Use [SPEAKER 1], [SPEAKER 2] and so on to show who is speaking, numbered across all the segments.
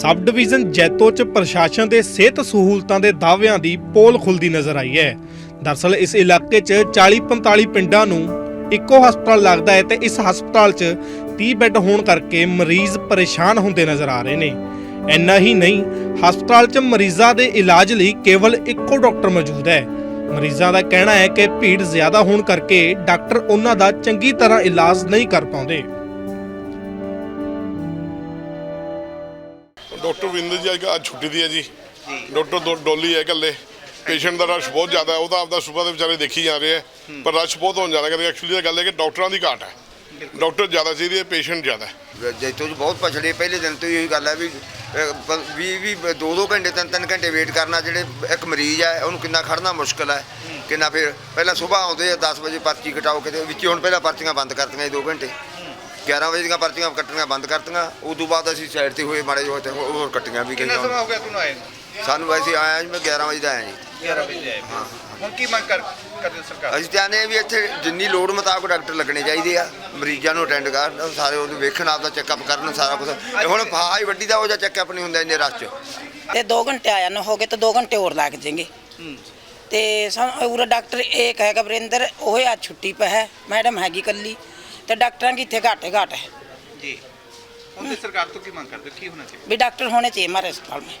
[SPEAKER 1] Sub division Jaito 'ਚ ਪ੍ਰਸ਼ਾਸਨ ਦੇ ਸਿਹਤ ਸਹੂਲਤਾਂ ਦੇ ਦਾਅਵਿਆਂ ਦੀ ਪੋਲ ਖੁੱਲਦੀ ਨਜ਼ਰ ਆਈ ਹੈ। ਦਰਅਸਲ ਇਸ ਇਲਾਕੇ 'ਚ 40-45 ਪਿੰਡਾਂ ਨੂੰ ਇੱਕੋ ਹਸਪਤਾਲ ਲੱਗਦਾ ਹੈ ਤੇ ਇਸ ਹਸਪਤਾਲ 'ਚ 30 ਬੈੱਡ ਹੋਣ ਕਰਕੇ ਮਰੀਜ਼ ਪਰੇਸ਼ਾਨ ਹੁੰਦੇ ਨਜ਼ਰ ਆ ਰਹੇ ਨੇ। ਇੰਨਾ ਹੀ ਨਹੀਂ, ਹਸਪਤਾਲ 'ਚ ਮਰੀਜ਼ਾਂ ਦੇ ਇਲਾਜ ਲਈ ਕੇਵਲ ਇੱਕੋ ਡਾਕਟਰ ਮੌਜੂਦ ਹੈ। ਮਰੀਜ਼ਾਂ ਦਾ ਕਹਿਣਾ ਹੈ ਕਿ ਭੀੜ ਜ਼ਿਆਦਾ ਹੋਣ ਕਰਕੇ ਡਾਕਟਰ ਉਹਨਾਂ ਦਾ ਚੰਗੀ ਤਰ੍ਹਾਂ ਇਲਾਜ ਨਹੀਂ ਕਰ ਪਾਉਂਦੇ।
[SPEAKER 2] ਡਾਕਟਰ ਵਿੰਦਰ ਜੀ ਅੱਜ ਅੱਜ ਛੁੱਟੀ ਦੀ ਹੈ ਜੀ। ਡਾਕਟਰ ਡੋਲੀ ਹੈ ਇਕੱਲੇ। ਪੇਸ਼ੈਂਟ ਦਾ ਰਸ਼ ਬਹੁਤ ਜ਼ਿਆਦਾ ਹੈ ਉਹ ਤਾਂ ਆਪਦਾ ਸੁਬਾ ਦੇ ਵਿਚਾਰੇ ਦੇਖੀ ਜਾ ਰਹੇ ਹੈ। ਪਰ ਰਸ਼ ਬਹੁਤ ਹੋਣ ਜ਼ਿਆਦਾ ਕਰਕੇ ਐਕਚੁਅਲੀ ਇਹ ਗੱਲ ਹੈ ਕਿ ਡਾਕਟਰਾਂ ਦੀ ਘਾਟ ਹੈ। ਡਾਕਟਰ ਜ਼ਿਆਦਾ ਚਾਹੀਦੇ ਪੇਸ਼ੈਂਟ ਜ਼ਿਆਦਾ
[SPEAKER 3] ਜੈਤੋ ਜੀ ਬਹੁਤ ਪਛੜੇ ਪਹਿਲੇ ਦਿਨ ਤੋਂ ਹੀ ਇਹੀ ਗੱਲ ਹੈ ਵੀ 20 ਵੀ ਦੋ ਦੋ ਘੰਟੇ ਤਿੰਨ ਤਿੰਨ ਘੰਟੇ ਵੇਟ ਕਰਨਾ ਜਿਹੜੇ ਇੱਕ ਮਰੀਜ਼ ਹੈ ਉਹਨੂੰ ਕਿੰਨਾ ਖੜਨਾ ਮੁਸ਼ਕਲ ਹੈ। ਕਿੰਨਾ ਫਿਰ ਪਹਿਲਾਂ ਸਵੇਰ ਆਉਂਦੇ ਆ 10 ਵਜੇ ਪਰਚੀ ਕਟਾਓ ਕਿਤੇ ਵਿੱਚ ਹੁਣ ਪਹਿਲਾਂ ਪਰਚੀਆਂ ਬੰਦ ਕਰਤੀਆਂ 2 ਘੰਟੇ। 11 ਵਜੇ ਦੀਆਂ ਪਰਚੀਆਂ ਕੱਟਣੀਆਂ ਬੰਦ ਕਰਤੀਆਂ ਉਦੋਂ ਬਾਅਦ ਅਸੀਂ ਸਾਈਡ ਤੇ ਹੋਏ ਮਾੜੇ ਜਿਹੇ ਤੇ ਹੋਰ ਕੱਟੀਆਂ ਵੀ
[SPEAKER 4] ਕਿੰਨਾ
[SPEAKER 3] ਗਈਆਂ
[SPEAKER 4] ਸਮਾਂ ਹੋ ਗਿਆ ਤੁਹਾਨੂੰ ਆਏ ਨੂੰ?
[SPEAKER 3] ਸਾਨੂੰ ਵੈਸੇ ਆਇਆ ਜੀ ਮੈਂ 11 ਵਜੇ ਦਾ ਆਇਆ ਜੀ।
[SPEAKER 4] 11 ਵਜੇ ਆਏ ਹੁਣ ਕੀ ਮੰਗ ਕਰ ਕਰਦੇ ਸਰਕਾਰ?
[SPEAKER 3] ਅਸੀਂ ਚਾਹੁੰਦੇ ਹਾਂ ਵੀ ਇੱਥੇ ਜਿੰਨੀ ਲੋੜ ਮੁਤਾਬਕ ਡਾਕਟਰ ਲੱਗਣੇ ਚਾਹੀਦੇ ਆ ਮਰੀਜ਼ਾਂ ਨੂੰ ਅਟੈਂਡ ਕਰਨ ਸਾਰੇ ਉਹਨੂੰ ਵੇਖਣ ਆਪਦਾ ਚੈੱਕਅਪ ਕਰਨ ਸਾਰਾ ਕੁਝ ਹੁਣ ਫਾਹਾ ਹੀ ਵੱਡੀ ਦਾ ਉਹ ਜਿਹਾ ਚੈੱਕਅਪ ਨਹੀਂ ਹੁੰਦਾ ਇੰਨੇ ਰਸ਼ 'ਚ।
[SPEAKER 5] ਤੇ 2 ਘੰਟੇ ਆਇਆ ਨਾ ਹੋ ਗਏ ਤਾਂ 2 ਘੰਟੇ ਹੋਰ ਲੱਗ ਜਾਣਗੇ। ਤੇ ਸਾਨੂੰ ਉਰੇ ਡਾਕਟਰ ਇੱਕ ਹੈਗਾ ਵਰਿੰਦਰ ਉਹ ਅੱਜ ਛੁੱਟੀ ਪੈ ਹੈ ਮੈਡਮ ਹੈਗੀ ਕੱਲੀ। ਤੇ ਡਾਕਟਰਾਂ ਕੀ ਇੱਥੇ ਘਾਟੇ ਘਾਟ ਹੈ।
[SPEAKER 4] ਜੀ। ਹੁਣ ਤੇ ਸਰਕਾਰ ਤੋਂ ਕੀ ਮੰਗ ਕਰਦੇ? ਕੀ ਹੋਣਾ ਚਾਹੀਦਾ?
[SPEAKER 5] ਵੀ ਡਾਕਟਰ ਹੋਣੇ ਚਾਹੀਏ ਮਾਰੇ ਹਸਪਤਾਲ ਮੇ।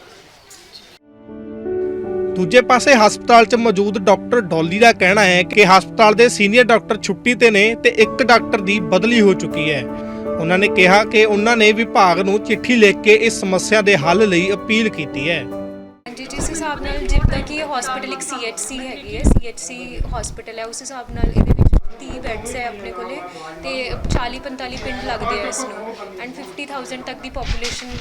[SPEAKER 1] ਦੂਜੇ ਪਾਸੇ ਹਸਪਤਾਲ 'ਚ ਮੌਜੂਦ ਡਾਕਟਰ ਡੋਲੀ ਦਾ ਕਹਿਣਾ ਹੈ ਕਿ ਹਸਪਤਾਲ ਦੇ ਸੀਨੀਅਰ ਡਾਕਟਰ ਛੁੱਟੀ ਤੇ ਨੇ ਤੇ ਇੱਕ ਡਾਕਟਰ ਦੀ ਬਦਲੀ ਹੋ ਚੁੱਕੀ ਹੈ। ਉਹਨਾਂ ਨੇ ਕਿਹਾ ਕਿ ਉਹਨਾਂ ਨੇ ਵਿਭਾਗ ਨੂੰ ਚਿੱਠੀ ਲਿਖ ਕੇ ਇਸ ਸਮੱਸਿਆ ਦੇ ਹੱਲ ਲਈ ਅਪੀਲ ਕੀਤੀ ਹੈ।
[SPEAKER 6] ਐਨਟੀਟੀਸੀ ਹਿਸਾਬ ਨਾਲ ਜਿੱਦਾਂ ਕਿ ਇਹ ਹਸਪੀਟਲ ਇੱਕ ਸੀਐਚਸੀ ਹੈਗੀ ਹੈ। ਸੀਐਚਸੀ ਹਸਪੀਟਲ ਹੈ। ਉਸ ਹਿਸਾਬ ਨਾਲ ਇਹਦੇ 30 ਬੈੱਡਸ ਹੈ ਆਪਣੇ ਕੋਲੇ ਤੇ 40 45 ਪਿੰਡ ਲੱਗਦੇ ਆ ਇਸ ਨੂੰ ਐਂਡ 50000 ਤੱਕ ਦੀ ਪੋਪੂਲੇਸ਼ਨ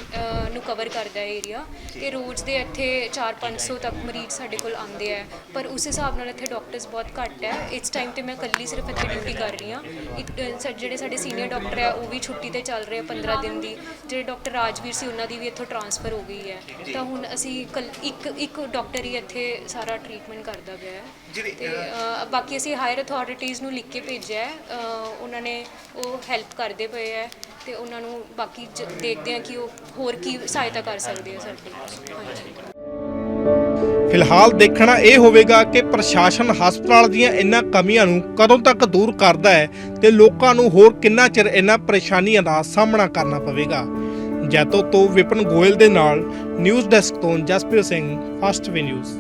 [SPEAKER 6] ਨੂੰ ਕਵਰ ਕਰਦਾ ਹੈ ਏਰੀਆ ਤੇ ਰੋਜ਼ ਦੇ ਇੱਥੇ 4-500 ਤੱਕ ਮਰੀਜ਼ ਸਾਡੇ ਕੋਲ ਆਉਂਦੇ ਆ ਪਰ ਉਸ ਹਿਸਾਬ ਨਾਲ ਇੱਥੇ ਡਾਕਟਰਸ ਬਹੁਤ ਘੱਟ ਹੈ। ਇਸ ਟਾਈਮ ਤੇ ਮੈਂ ਇਕੱਲੀ ਸਿਰਫ ਇੱਥੇ ਡਿਊਟੀ ਕਰ ਰਹੀ ਹਾਂ। ਇੱਕ ਜਿਹੜੇ ਸਾਡੇ ਸੀਨੀਅਰ ਡਾਕਟਰ ਹੈ ਉਹ ਵੀ ਛੁੱਟੀ ਤੇ ਚੱਲ ਰਹੇ ਆ 15 ਦਿਨ ਦੀ। ਜਿਹੜੇ ਡਾਕਟਰ ਰਾਜਵੀਰ ਸੀ ਉਹਨਾਂ ਦੀ ਵੀ ਇੱਥੋਂ ਟਰਾਂਸਫਰ ਹੋ ਗਈ ਹੈ। ਤਾਂ ਹੁਣ ਅਸੀਂ ਇੱਕ ਇੱਕ ਡਾਕਟਰ ਹੀ ਇੱਥੇ ਸਾਰਾ ਟ੍ਰੀਟਮੈਂਟ ਕਰਦਾ ਪਿਆ ਹੈ। ਤੇ ਬਾਕੀ ਅਸੀਂ ਹਾਇਰ ਅਥਾਰਟੀਆਂ ਨੂੰ ਲਿਖ ਕੇ ਭੇਜਿਆ ਹੈ। ਅ, ਉਹਨਾਂ ਨੇ ਉਹ ਹੈਲਪ ਕਰਦੇ ਪਏ ਹੈ ਤੇ ਉਹਨਾਂ ਨੂੰ ਬਾਕੀ ਜ- ਦੇਖਦੇ ਆ ਕਿ ਉਹ ਹੋਰ ਕੀ ਸਹਾਇਤਾ ਕਰ ਸਕਦੇ ਆ ਸਾਡੀ ਹਾਂਜੀ।
[SPEAKER 1] ਫਿਲਹਾਲ ਦੇਖਣਾ ਇਹ ਹੋਵੇਗਾ ਕਿ ਪ੍ਰਸ਼ਾਸਨ ਹਸਪਤਾਲ ਦੀਆਂ ਇਹਨਾਂ ਕਮੀਆਂ ਨੂੰ ਕਦੋਂ ਤੱਕ ਦੂਰ ਕਰਦਾ ਹੈ ਤੇ ਲੋਕਾਂ ਨੂੰ ਹੋਰ ਕਿੰਨਾ ਚਿਰ ਇਹਨਾਂ ਪਰੇਸ਼ਾਨੀਆਂ ਦਾ ਸਾਹਮਣਾ ਕਰਨਾ ਪਵੇਗਾ। ਜੈਤੋ ਤੋਂ ਵਿਪਨ ਗੋਇਲ ਦੇ ਨਾਲ ਨਿਊਜ਼ ਡੈਸਕ ਤੋਂ Jaspreet Singh first V news.